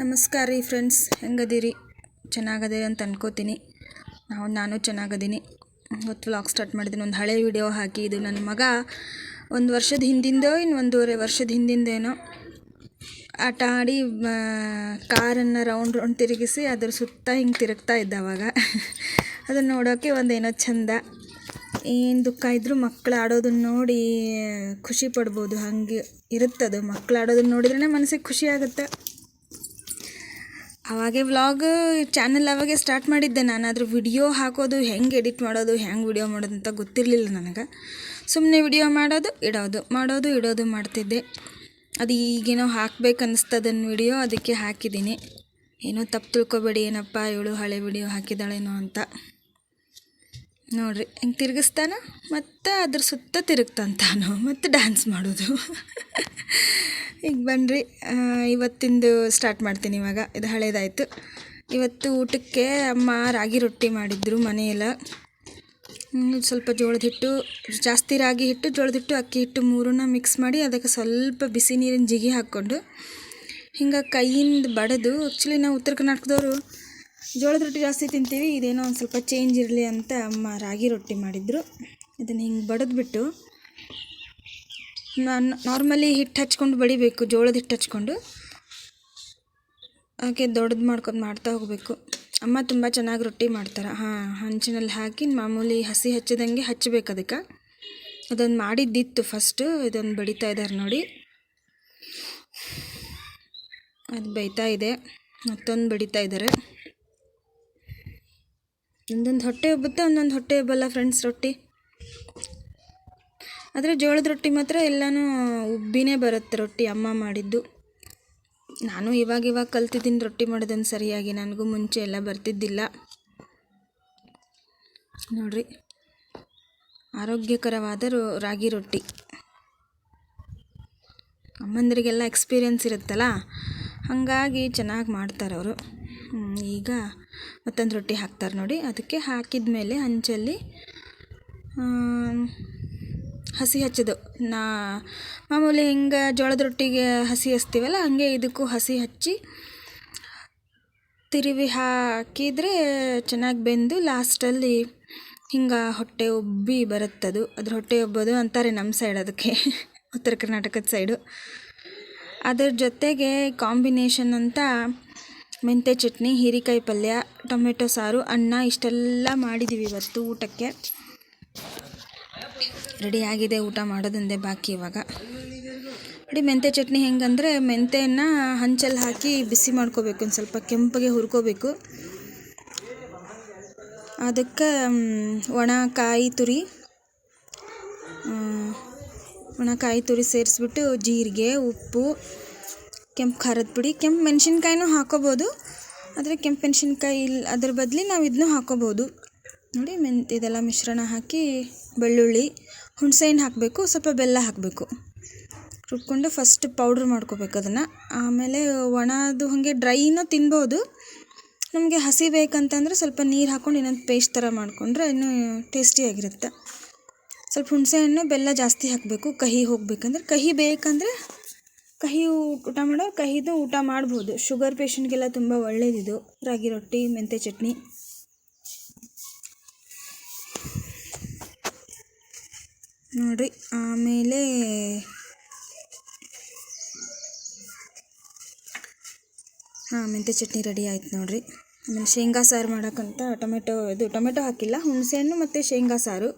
ನಮಸ್ಕಾರ ರೀ ಫ್ರೆಂಡ್ಸ್, ಹೆಂಗದೀರಿ? ಚೆನ್ನಾಗದೆ ಅಂತ ಅನ್ಕೋತೀನಿ. ನಾವು, ನಾನು ಚೆನ್ನಾಗದೀನಿ. ಇವತ್ತು ವ್ಲಾಗ್ ಸ್ಟಾರ್ಟ್ ಮಾಡಿದ್ದೀನಿ ಒಂದು ಹಳೆ ವಿಡಿಯೋ ಹಾಕಿ, ಇದು ನನ್ನ ಮಗ. ಒಂದು ವರ್ಷದ ಹಿಂದಿಂದೋ ಇನ್ನು ಒಂದೂವರೆ ವರ್ಷದ ಹಿಂದಿಂದೇನೋ ಆಟ ಆಡಿ ಕಾರನ್ನು ರೌಂಡ್ ರೌಂಡ್ ತಿರುಗಿಸಿ, ಅದ್ರ ಸುತ್ತ ಹಿಂಗೆ ತಿರುಗ್ತಾ ಇದ್ದ ಅವಾಗ. ಅದನ್ನು ನೋಡೋಕ್ಕೆ ಒಂದೇನೋ ಚಂದ. ಏನು ದುಃಖ ಇದ್ದರೂ ಮಕ್ಕಳು ಆಡೋದನ್ನ ನೋಡಿ ಖುಷಿ ಪಡ್ಬೋದು. ಹಾಗೆ ಇರುತ್ತದು. ಮಕ್ಕಳು ಆಡೋದನ್ನ ನೋಡಿದ್ರೇ ಮನಸ್ಸಿಗೆ ಖುಷಿ ಆಗುತ್ತೆ. ಅವಾಗೆ ವ್ಲಾಗ್ ಚಾನಲ್ ಅವಾಗೆ ಸ್ಟಾರ್ಟ್ ಮಾಡಿದ್ದೆ ನಾನು. ಅದ್ರ ವಿಡಿಯೋ ಹಾಕೋದು, ಹೆಂಗೆ ಎಡಿಟ್ ಮಾಡೋದು, ಹೆಂಗೆ ವಿಡಿಯೋ ಮಾಡೋದು ಅಂತ ಗೊತ್ತಿರಲಿಲ್ಲ ನನಗೆ. ಸುಮ್ಮನೆ ವಿಡಿಯೋ ಮಾಡೋದು, ಇಡೋದು ಮಾಡೋದು, ಇಡೋದು ಮಾಡ್ತಿದ್ದೆ. ಅದು ಈಗೇನೋ ಹಾಕ್ಬೇಕು ಅನ್ನಿಸ್ತದನ್ನ ವಿಡಿಯೋ ಅದಕ್ಕೆ ಹಾಕಿದ್ದೀನಿ. ಏನೋ ತಪ್ಪು ತಿಳ್ಕೊಬೇಡಿ, ಏನಪ್ಪ ಇವಳು ಹಳೆ ವಿಡಿಯೋ ಹಾಕಿದ್ದಾಳೇನೋ ಅಂತ. ನೋಡ್ರಿ, ಹೆಂಗೆ ತಿರುಗಿಸ್ತಾನ, ಮತ್ತು ಅದ್ರ ಸುತ್ತ ತಿರುಗ್ತಂತಾನು, ಮತ್ತು ಡ್ಯಾನ್ಸ್ ಮಾಡೋದು. ಈಗ ಬನ್ನಿರಿ ಇವತ್ತಿಂದು ಸ್ಟಾರ್ಟ್ ಮಾಡ್ತೀನಿ ಇವಾಗ. ಇದು ಹಳೇದಾಯಿತು. ಇವತ್ತು ಊಟಕ್ಕೆ ಅಮ್ಮ ರಾಗಿ ರೊಟ್ಟಿ ಮಾಡಿದ್ರು ಮನೆಯೆಲ್ಲ. ಸ್ವಲ್ಪ ಜೋಳದ ಹಿಟ್ಟು, ಜಾಸ್ತಿ ರಾಗಿ ಹಿಟ್ಟು, ಜೋಳದ ಹಿಟ್ಟು, ಅಕ್ಕಿ ಹಿಟ್ಟು ಮೂರನ್ನ ಮಿಕ್ಸ್ ಮಾಡಿ ಅದಕ್ಕೆ ಸ್ವಲ್ಪ ಬಿಸಿ ನೀರಿನ ಜಿಗಿ ಹಾಕ್ಕೊಂಡು ಹಿಂಗೆ ಕೈಯಿಂದ ಬಡದು ಆ್ಯಕ್ಚುಲಿ ನಾವು ಉತ್ತರ ಕರ್ನಾಟಕದವರು ಜೋಳದ ರೊಟ್ಟಿ ಜಾಸ್ತಿ ತಿಂತೀವಿ, ಇದೇನೋ ಒಂದು ಸ್ವಲ್ಪ ಚೇಂಜ್ ಇರಲಿ ಅಂತ ಅಮ್ಮ ರಾಗಿ ರೊಟ್ಟಿ ಮಾಡಿದ್ರು. ಇದನ್ನು ಹಿಂಗೆ ಬಡಿದ್ಬಿಟ್ಟು ನಾರ್ಮಲಿ ಹಿಟ್ಟು ಹಚ್ಕೊಂಡು ಬಡಿಬೇಕು, ಜೋಳದ ಹಿಟ್ಟು ಹಚ್ಕೊಂಡು. ಹಾಗೆ ದೊಡ್ಡದು ಮಾಡ್ಕೊಂಡು ಮಾಡ್ತಾ ಹೋಗಬೇಕು. ಅಮ್ಮ ತುಂಬ ಚೆನ್ನಾಗಿ ರೊಟ್ಟಿ ಮಾಡ್ತಾರೆ. ಹಾಂ, ಹಂಚಿನಲ್ಲಿ ಹಾಕಿ ಮಾಮೂಲಿ ಹಸಿ ಹಚ್ಚಿದಂಗೆ ಹಚ್ಚಬೇಕು ಅದಕ್ಕೆ. ಅದೊಂದು ಮಾಡಿದ್ದಿತ್ತು ಫಸ್ಟು ಇದೊಂದು ಬಡಿತಾ ಇದ್ದಾರೆ ನೋಡಿ. ಅದು ಬೈತಾ ಇದೆ. ಮತ್ತೊಂದು ಬಡಿತಾ ಇದ್ದಾರೆ ಒಂದೊಂದು ಹೊಟ್ಟೆ ಉಬ್ಬುತ್ತೆ, ಒಂದೊಂದು ಹೊಟ್ಟೆ ಉಬ್ಬಲ್ಲ ಫ್ರೆಂಡ್ಸ್ ರೊಟ್ಟಿ? ಆದರೆ ಜೋಳದ ರೊಟ್ಟಿ ಮಾತ್ರ ಎಲ್ಲನೂ ಉಬ್ಬಿನೇ ಬರುತ್ತೆ ರೊಟ್ಟಿ ಅಮ್ಮ ಮಾಡಿದ್ದು. ನಾನು ಇವಾಗ ಇವಾಗ ಕಲ್ತಿದ್ದೀನಿ ರೊಟ್ಟಿ ಮಾಡೋದನ್ನು ಸರಿಯಾಗಿ. ನನಗೂ ಮುಂಚೆ ಎಲ್ಲ ಬರ್ತಿದ್ದಿಲ್ಲ. ನೋಡ್ರಿ. ಆರೋಗ್ಯಕರವಾದ ರಾಗಿ ರೊಟ್ಟಿ. ಅಮ್ಮಂದರಿಗೆಲ್ಲ ಎಕ್ಸ್ಪೀರಿಯನ್ಸ್ ಇರುತ್ತಲ್ಲ? ಹಾಗಾಗಿ ಚೆನ್ನಾಗಿ ಮಾಡ್ತಾರೆ ಅವರು. ಈಗ ಮತ್ತೊಂದು ರೊಟ್ಟಿ ಹಾಕ್ತಾರೆ ನೋಡಿ. ಅದಕ್ಕೆ ಹಾಕಿದ ಮೇಲೆ ಹಂಚಲ್ಲಿ ಹಸಿ ಹಚ್ಚೋದು ನಾ ಮಾಮೂಲಿ ಹಿಂಗೆ ಜೋಳದ ರೊಟ್ಟಿಗೆ ಹಸಿ ಹಚ್ತೀವಲ್ಲ, ಹಂಗೆ ಇದಕ್ಕೂ ಹಸಿ ಹಚ್ಚಿ ತಿರುವಿ ಹಾಕಿದರೆ ಚೆನ್ನಾಗಿ ಬೆಂದು ಲಾಸ್ಟಲ್ಲಿ ಹಿಂಗೆ ಹೊಟ್ಟೆ ಉಬ್ಬಿ ಬರುತ್ತದು. ಅದ್ರ ಹೊಟ್ಟೆ ಉಬ್ಬೋದು ಅಂತಾರೆ ನಮ್ಮ ಸೈಡ್ ಅದಕ್ಕೆ, ಉತ್ತರ ಕರ್ನಾಟಕದ ಸೈಡು. ಅದ್ರ ಜೊತೆಗೆ ಕಾಂಬಿನೇಷನ್ ಅಂತ ಮೆಂತೆ ಚಟ್ನಿ, ಹೀರಿಕಾಯಿ ಪಲ್ಯ, ಟೊಮೆಟೊ ಸಾರು, ಅನ್ನ, ಇಷ್ಟೆಲ್ಲ ಮಾಡಿದ್ದೀವಿ ಇವತ್ತು ಊಟಕ್ಕೆ. ರೆಡಿ ಆಗಿದೆ, ಊಟ ಮಾಡೋದೊಂದೇ ಬಾಕಿ ಇವಾಗ. ನೋಡಿ, ಮೆಂತ್ಯ ಚಟ್ನಿ ಹೆಂಗಂದರೆ ಮೆಂತೆಯನ್ನು ಹಂಚಲ್ಲಿ ಹಾಕಿ ಬಿಸಿ ಮಾಡ್ಕೋಬೇಕು, ಒಂದು ಸ್ವಲ್ಪ ಕೆಂಪಗೆ ಹುರ್ಕೋಬೇಕು. ಅದಕ್ಕೆ ಒಣ ಕಾಯಿ ತುರಿ ಒಣ ಕಾಯಿ ತುರಿ ಸೇರಿಸ್ಬಿಟ್ಟು ಜೀರಿಗೆ, ಉಪ್ಪು, ಕೆಂಪು ಖಾರದ ಪುಡಿ, ಕೆಂಪು ಮೆಣಸಿನ್ಕಾಯಿನೂ ಹಾಕೋಬೋದು. ಆದರೆ ಕೆಂಪು ಮೆಣಸಿನ್ಕಾಯಿ ಇಲ್ಲ ಅದ್ರ ಬದಲಿ ನಾವು ಇದನ್ನೂ ಹಾಕೋಬೋದು. ನೋಡಿ ಮೆನ್ ಇದೆಲ್ಲ ಮಿಶ್ರಣ ಹಾಕಿ, ಬೆಳ್ಳುಳ್ಳಿ ಹುಣಸೆಹಣ್ಣು ಹಾಕಬೇಕು, ಸ್ವಲ್ಪ ಬೆಲ್ಲ ಹಾಕಬೇಕು. ರುಬ್ಕೊಂಡು ಫಸ್ಟ್ ಪೌಡ್ರ್ ಮಾಡ್ಕೋಬೇಕು ಅದನ್ನು. ಆಮೇಲೆ ಒಣದು ಹಾಗೆ ಡ್ರೈನೂ ತಿನ್ಬೋದು. ನಮಗೆ ಹಸಿ ಬೇಕಂತಂದರೆ ಸ್ವಲ್ಪ ನೀರು ಹಾಕ್ಕೊಂಡು ಇನ್ನೊಂದು ಪೇಸ್ಟ್ ಥರ ಮಾಡಿಕೊಂಡ್ರೆ ಇನ್ನೂ ಟೇಸ್ಟಿಯಾಗಿರುತ್ತೆ ಸ್ವಲ್ಪ ಹುಣಸೆಹಣ್ಣು, ಬೆಲ್ಲ ಜಾಸ್ತಿ ಹಾಕಬೇಕು, ಕಹಿ ಹೋಗಬೇಕಂದ್ರೆ. ಕಹಿ ಬೇಕಂದರೆ ಕಹಿ ಊಟ ಮಾಡೋ ಕಹಿದು ಊಟ ಮಾಡ್ಬೋದು. ಶುಗರ್ ಪೇಷಂಟ್ಗೆಲ್ಲ ತುಂಬ ಒಳ್ಳೆಯದಿದು ರಾಗಿ ರೊಟ್ಟಿ, ಮೆಂತ್ಯ ಚಟ್ನಿ. ನೋಡಿರಿ, ಆಮೇಲೆ ಹಾಂ, ಮೆಂತ್ಯ ಚಟ್ನಿ ರೆಡಿ ಆಯ್ತು ನೋಡಿರಿ. ಆಮೇಲೆ ಶೇಂಗಾ ಸಾರು ಮಾಡೋಕ್ಕಂತ ಟೊಮೆಟೊ, ಇದು ಟೊಮೆಟೊ ಹಾಕಿಲ್ಲ, ಹುಣಸೆಹಣ್ಣು ಮತ್ತು ಶೇಂಗಾ ಸಾರು.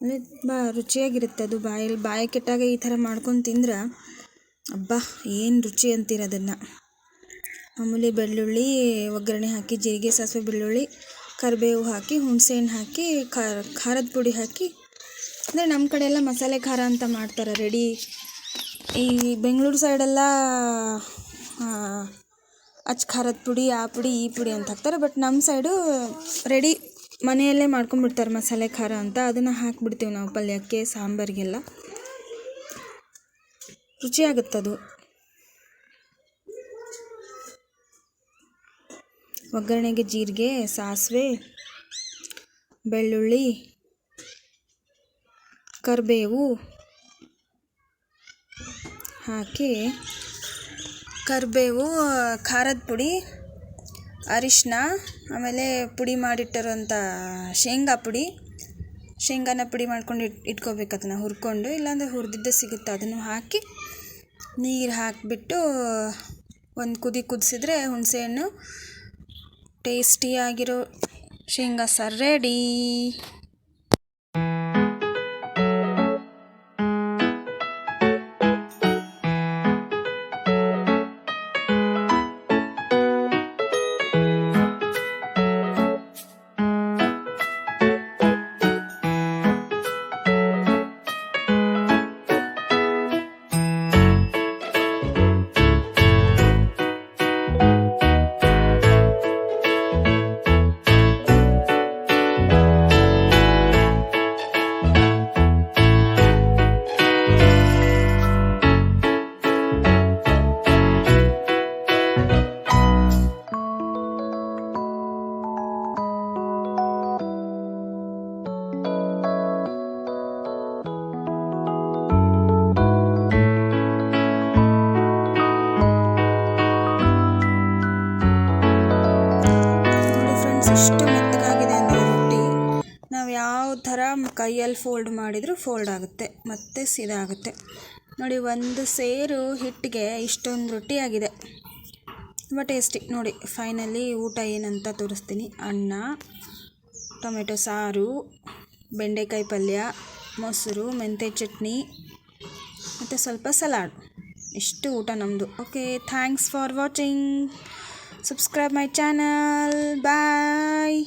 ಅಂದರೆ ಬಾ, ರುಚಿಯಾಗಿರುತ್ತೆ ಅದು ಬಾಯಲ್ಲಿ, ಬಾಯಿ ಕೆಟ್ಟಾಗ ಈ ಥರ ಮಾಡ್ಕೊಂಡು ತಿಂದ್ರೆ, ಅಬ್ಬಾ, ಏನು ರುಚಿ ಅಂತೀರ ಅದನ್ನು. ಮಾಮೂಲಿ ಬೆಳ್ಳುಳ್ಳಿ, ಒಗ್ಗರಣೆ ಹಾಕಿ, ಜೀರಿಗೆ, ಸಾಸಿವೆ ಬೆಳ್ಳುಳ್ಳಿ, ಕರಿಬೇವು ಹಾಕಿ, ಹುಣಸೆಹಣ್ಣು ಹಾಕಿ, ಖಾರ, ಖಾರದ ಪುಡಿ ಹಾಕಿ ಅಂದರೆ ನಮ್ಮ ಕಡೆ ಎಲ್ಲ ಮಸಾಲೆ ಖಾರ ಅಂತ ಮಾಡ್ತಾರೆ ರೆಡಿ ಈ ಬೆಂಗಳೂರು ಸೈಡೆಲ್ಲ ಅಚ್ ಖಾರದ ಪುಡಿ, ಆ ಪುಡಿ, ಈ ಪುಡಿ ಅಂತ ಹಾಕ್ತಾರೆ. ಬಟ್ ನಮ್ಮ ಸೈಡು ರೆಡಿ ಮನೆಯಲ್ಲೇ ಮಾಡ್ಕೊಂಡ್ಬಿಡ್ತಾರೆ ಮಸಾಲೆ ಖಾರ ಅಂತ. ಅದನ್ನು ಹಾಕ್ಬಿಡ್ತೀವಿ ನಾವು ಪಲ್ಯಕ್ಕೆ, ಸಾಂಬಾರಿಗೆಲ್ಲ. ರುಚಿಯಾಗುತ್ತದು ಒಗ್ಗರಣೆಗೆ ಜೀರಿಗೆ, ಸಾಸಿವೆ, ಬೆಳ್ಳುಳ್ಳಿ ಕರಿಬೇವು ಹಾಕಿ, ಕರಿಬೇವು, ಖಾರದ ಪುಡಿ ಅರಿಶಿನ ಆಮೇಲೆ ಪುಡಿ ಮಾಡಿಟ್ಟಿರೋಂಥ ಶೇಂಗಾ ಪುಡಿ. ಶೇಂಗಾನ ಪುಡಿ ಮಾಡ್ಕೊಂಡು ಇಟ್, ಇಟ್ಕೋಬೇಕು ಅದನ್ನು ಹುರ್ಕೊಂಡು, ಇಲ್ಲಾಂದರೆ ಹುರಿದಿದ್ದೆ ಸಿಗುತ್ತೆ. ಅದನ್ನು ಹಾಕಿ ನೀರು ಹಾಕಿಬಿಟ್ಟು ಒಂದು ಕುದಿ ಕುದಿಸಿದ್ರೆ ಹುಣಸೆಹಣ್ಣು ಟೇಸ್ಟಿಯಾಗಿರೋ ಶೇಂಗಾ ಸಾರು ರೆಡೀ. ಕೈಯಲ್ಲಿ ಫೋಲ್ಡ್ ಮಾಡಿದರೂ ಫೋಲ್ಡ್ ಆಗುತ್ತೆ, ಮತ್ತು ಸೀದಾ ಆಗುತ್ತೆ. ನೋಡಿ, ಒಂದು ಸೇರು ಹಿಟ್ಟಿಗೆ ಇಷ್ಟೊಂದು ರೊಟ್ಟಿ ಆಗಿದೆ ತುಂಬ ಟೇಸ್ಟಿ ನೋಡಿ ಫೈನಲಿ ಊಟ ಏನಂತ ತೋರಿಸ್ತೀನಿ. ಅನ್ನ, ಟೊಮೆಟೊ ಸಾರು, ಬೆಂಡೆಕಾಯಿ ಪಲ್ಯ, ಮೊಸರು, ಮೆಂತೆ ಚಟ್ನಿ, ಮತ್ತು ಸ್ವಲ್ಪ ಸಲಾಡ್. ಇಷ್ಟು ಊಟ ನಮ್ಮದು okay thanks for watching subscribe my channel bye